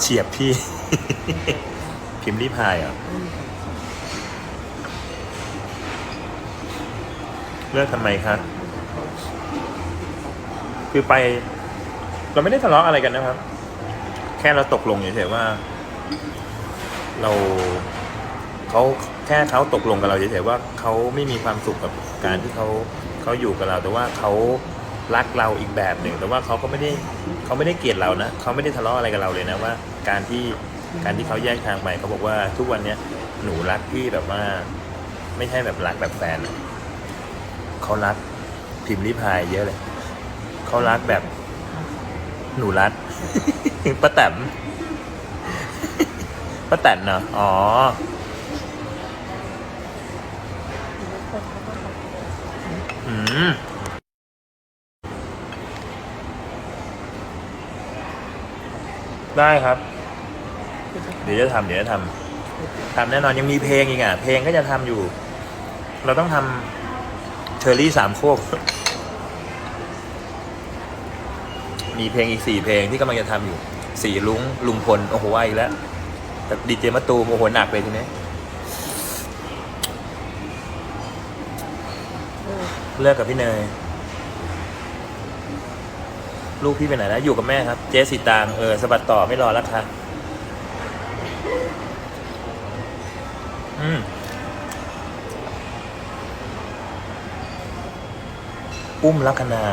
เฉียบพี่ พิมพ์รีพายเหรอเลิกทำไมคะคือไป เราไม่ได้ทะเลาะอะไรกันนะครับ แค่เราตกลงเฉยๆว่า เราเขาแค่เขาตกลงกับเราเฉยๆว่าเขาไม่มีความสุขกับการที่เขาเขาอยู่กับเรา แต่ว่าเขา รักเราอีกแบบหนึ่ง แต่ว่าเขาก็ไม่ได้เขาไม่ได้เกลียดเรานะเขาไม่ได้ทะเลาะอะไรกับเราเลยนะว่า การที่การที่เขาแยกทางไปเขาบอกว่าทุกวันเนี้ยหนูรักพี่แบบว่า ไม่ใช่แบบรักแบบแฟนอะเขารักพิมพ์ริพายเยอะเลยเขารักแบบ หนูรัดป้าแตมป้าแตนเนาะอ๋ออืม ได้ครับ เดี๋ยวจะทำเดี๋ยวจะทำทำแน่นอนยังมีเพลงอีกอะ เพลงก็จะทำอยู่ เราต้องทำเชอร์รี่สามโคกมีเพลงอีกสี่เพลงที่กำลังจะทำอยู่สี่ลุงลุงพลโอ้โหว่าอีกแล้วแต่ดีเจมะตูมโอ้โหหนักเลยทีนี้เลิกกับพี่เนย ลูกพี่ไปไหนแล้วอยู่กับแม่ครับ เจสสิตางเออสะบัดต่อไม่รอแล้วค่ะอืมอุ้มลัคนา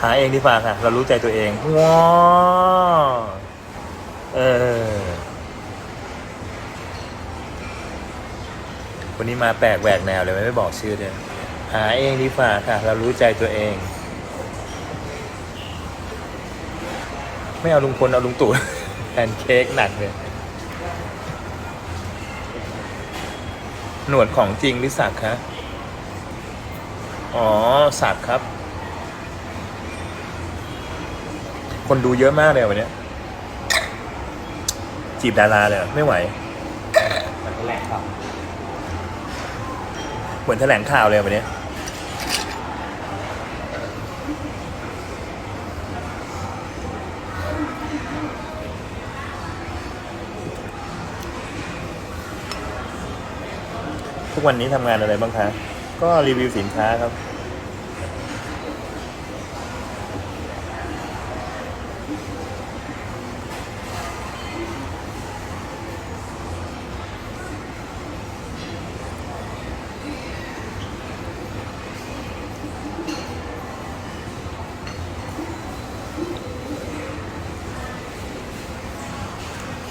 หาเองดีกว่าค่ะ เรารู้ใจตัวเองว้าเออ วันนี้มาแปลกแหวกแนวเลยไม่บอกชื่อเลย หาเองดีกว่าค่ะ เรารู้ใจตัวเอง ไม่เอาลุงพลเอาลุงตู่แพนเค้กหนักเลย หนวดของจริงหรือสักคะ อ๋อ สักครับ คนดูเยอะมากเลยวันเนี้ยจีบดาราเลยเหรอไม่ไหวมันแหลกครับเหมือนแถลงข่าวเลยวันเนี้ ทุกวันนี้ทำงานอะไรบ้างคะ ก็รีวิวสินค้าครับ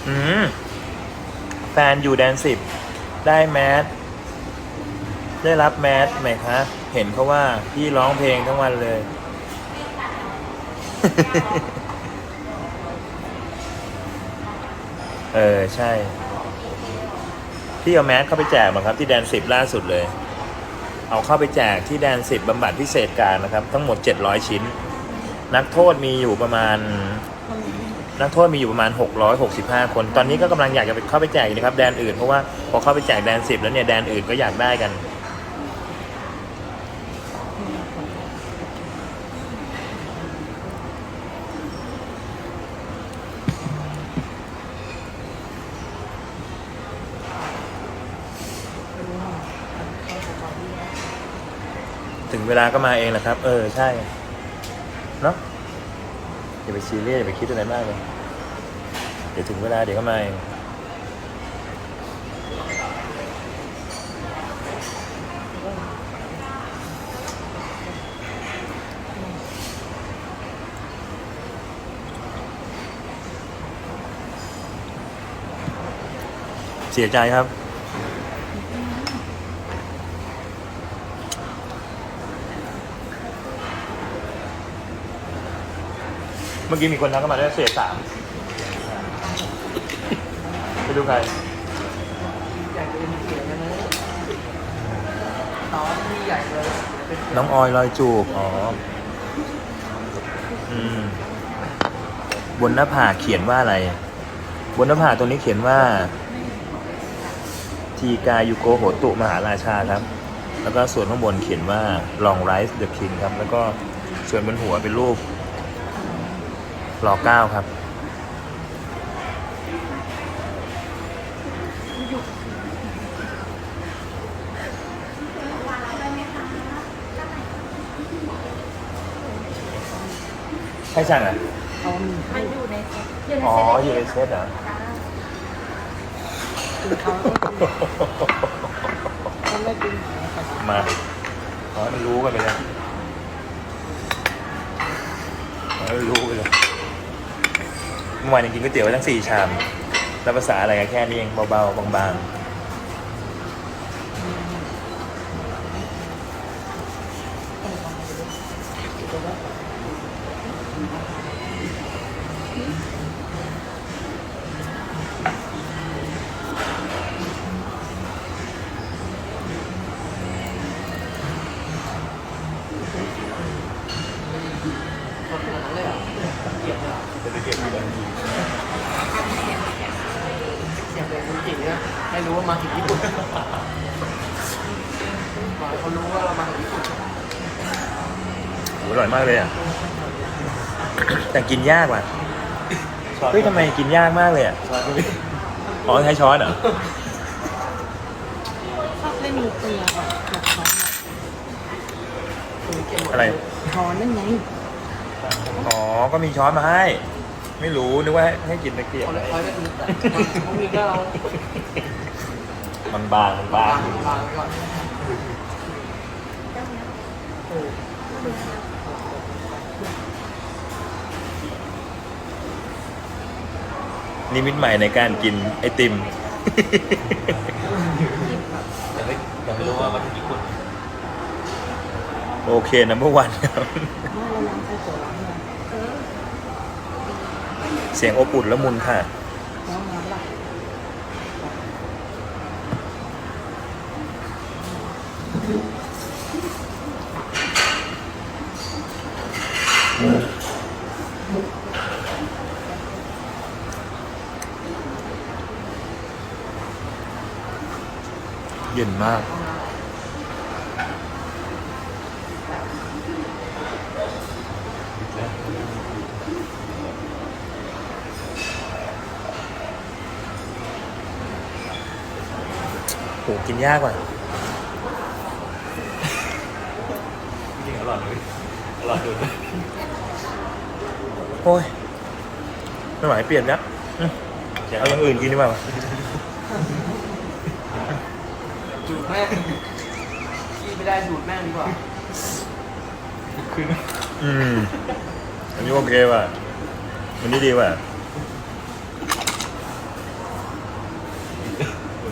อืม แฟนอยู่แดนสิบ ได้แมส ได้รับแมสไหมคะ เห็นเขาว่าพี่ร้องเพลงทั้งวันเลย เออ ใช่ พี่เอาแมสเข้าไปแจกมาครับ ที่แดนสิบล่าสุดเลย เอาเข้าไปแจกที่แดนสิบบำบัดพิเศษการนะครับ ทั้งหมด700ชิ้น นักโทษมีอยู่ประมาณ นักโทษมีอยู่ประมาณ 665 คน ตอนนี้ก็กำลังอยากจะไปเข้าไปแจกอยู่นะครับ แดนอื่นเพราะว่าพอเข้าไปแจกแดนสิบแล้วเนี่ยแดนอื่นก็อยากได้กัน ถึงเวลาก็มาเองแหละครับ เออ ใช่ เนาะอย่าไปซีเรียสอย่าไปคิดอะไรมากเลย เดี๋ยวถึงเวลาเดี๋ยวก็มาเองเสียใจครับ มื่อกี้มีคนทักเข้ามาได้เศษสามไปดูใครอยากเป็นเสียงนะน้องมีใหญ่เลยเป็นน้องออยลอยจูบ อ๋อ อืม บนหน้าผากเขียนว่าอะไร บนหน้าผากตรงนี้เขียนว่า ทีกายุโกโหตุมหาราชาครับ แล้วก็ส่วนข้างบนเขียนว่า long rise the king ครับ แล้วก็ส่วนบนหัวเป็นรูป รอเก้าครับใช่ช่างอะเขามีมันอยู่ในเซ็ตอ๋ออยู่ในเซตเหรอ คือเขาเขาไม่กินเขามาขอให้มันรู้กันไปเลยขอให้มันรู้ไปเลย เมื่อวานยังกินก๋วยเตี๋ยวไปทั้งสี่ชามแล้วภาษาอะไรกันแค่นี้เองเบาๆบางๆเขาขนาดนั้ นเลยเหรอเกลียดเลยเหรอจะไปเก็บเงินเสียงเลยคุณจริงนะไม่รู้ว่ามาถึงญี่ปุ่นบอกให้เขารู้ว่าเรามาถึงญี่ปุ่นอร่อยมากเลยอะ แต่กินยากว่ะ เฮ้ยทำไมกินยากมากเลยอะอ๋อใช้ช้อนเหรอ ชอบไม่มีเกลือแบบแบบช้อนอะคุณเกลียดหมดอะไรช้อนนั่นไง อ๋อ ก็มีช้อนมาให้ ไม่รู้นึกว่าให้ให้กินตะเกียบเขาเลยคอยไม่รู้แต่เขามีก็เราบางๆบางๆบางวางวางไว้ก่อนเออนิมิตใหม่ในการกินไอติม แต่ไม่แต่ไม่รู้ว่ามันกี่คนโอเคนะเมื่อวานครับว่าเราล้างใส่ตัวล้างเลย เสียงอบอุ่นละมุนค่ะ เย็นมาก โหกินยากว่ะจริงๆอร่อยเลยอร่อยดูดโอ้ยไม่ไหวเปลี่ยนแล้วอืมเอาอย่างอื่นกินดีกว่าวะดูดแม่งขี้ไม่ได้ดูดแม่งดีกว่าคืออืมอันนี้โอเคว่ะอันนี้ดีว่ะ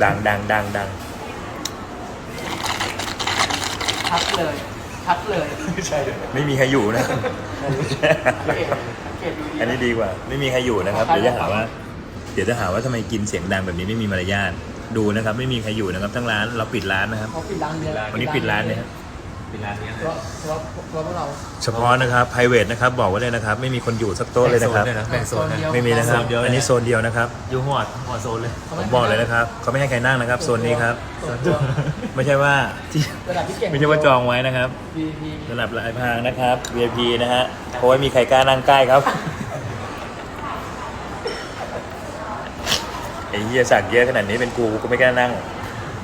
ดังดังดังดัง ชัดเลย ชัดเลยไม่ใช่เลยไม่มีใครอยู่นะ สังเกตสังเกตดูดีอันนี้ดีกว่า ไม่มีใครอยู่นะครับ เดี๋ยวจะหาว่า เดี๋ยวจะหาว่าทำไมกินเสียงดังแบบนี้ไม่มีมารยาท ดูนะครับ ไม่มีใครอยู่นะครับ ทั้งร้าน เราปิดร้านนะครับ เขาปิดร้านเดียววันนี้ปิดร้านเนี่ยครับ เป็นร้านนี้เพราะเพราะเพราะพวกเราเฉพาะนะครับ private นะครับบอกไว้เลยนะครับ ไม่มีคนอยู่สักโต๊ะเลยนะครับ แบ่งโซนนะ ไม่มีนะครับโซนเดียวอันนี้โซนเดียวนะครับ อยู่หัวหัวโซนเลย ผมบอกเลยนะครับเขาไม่ให้ใครนั่งนะครับ โซนนี้ครับ ส่วนตัวไม่ใช่ว่าที่ระดับที่เก่งไม่ใช่ว่าจองไว้นะครับ VIP สำหรับรายพรางนะครับ VIP นะฮะเพราะว่ามีใครกล้านั่งใกล้ครับไอ้เหี้ยสักเยอะขนาดนี้เป็นกูกูก็ไม่กล้านั่ง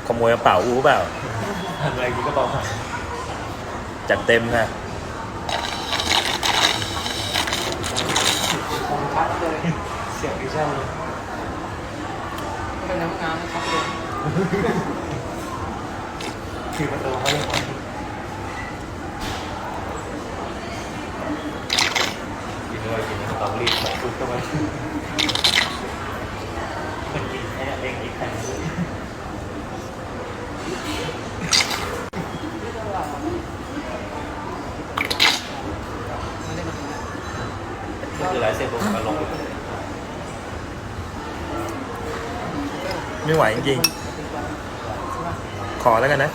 ขโมยกระเป๋ากูเปล่า อะไรกินก็บอก จัดเต็มค่ะคงชัดเลย เสียงที่เช่าเลยเป็นน้ำงามชัดเลยคือประตูเขาเลยกินเลยกินสตรอเบอรี่ใส่ซุปเข้าไปมันกินแค่เองอีกแค่นึงก็ คือไลฟ์เซฟผมก็ลงไม่ไหวจริงๆ ขอแล้วกันนะ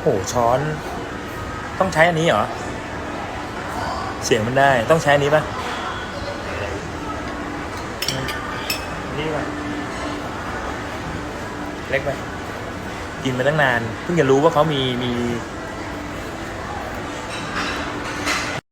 โอ้โหช้อน ต้องใช้อันนี้เหรอ เสียงมันได้ ต้องใช้อันนี้ปะอันนี่ปะเล็กไป กินมาตั้งนาน เพิ่งจะรู้ว่าเขามีมี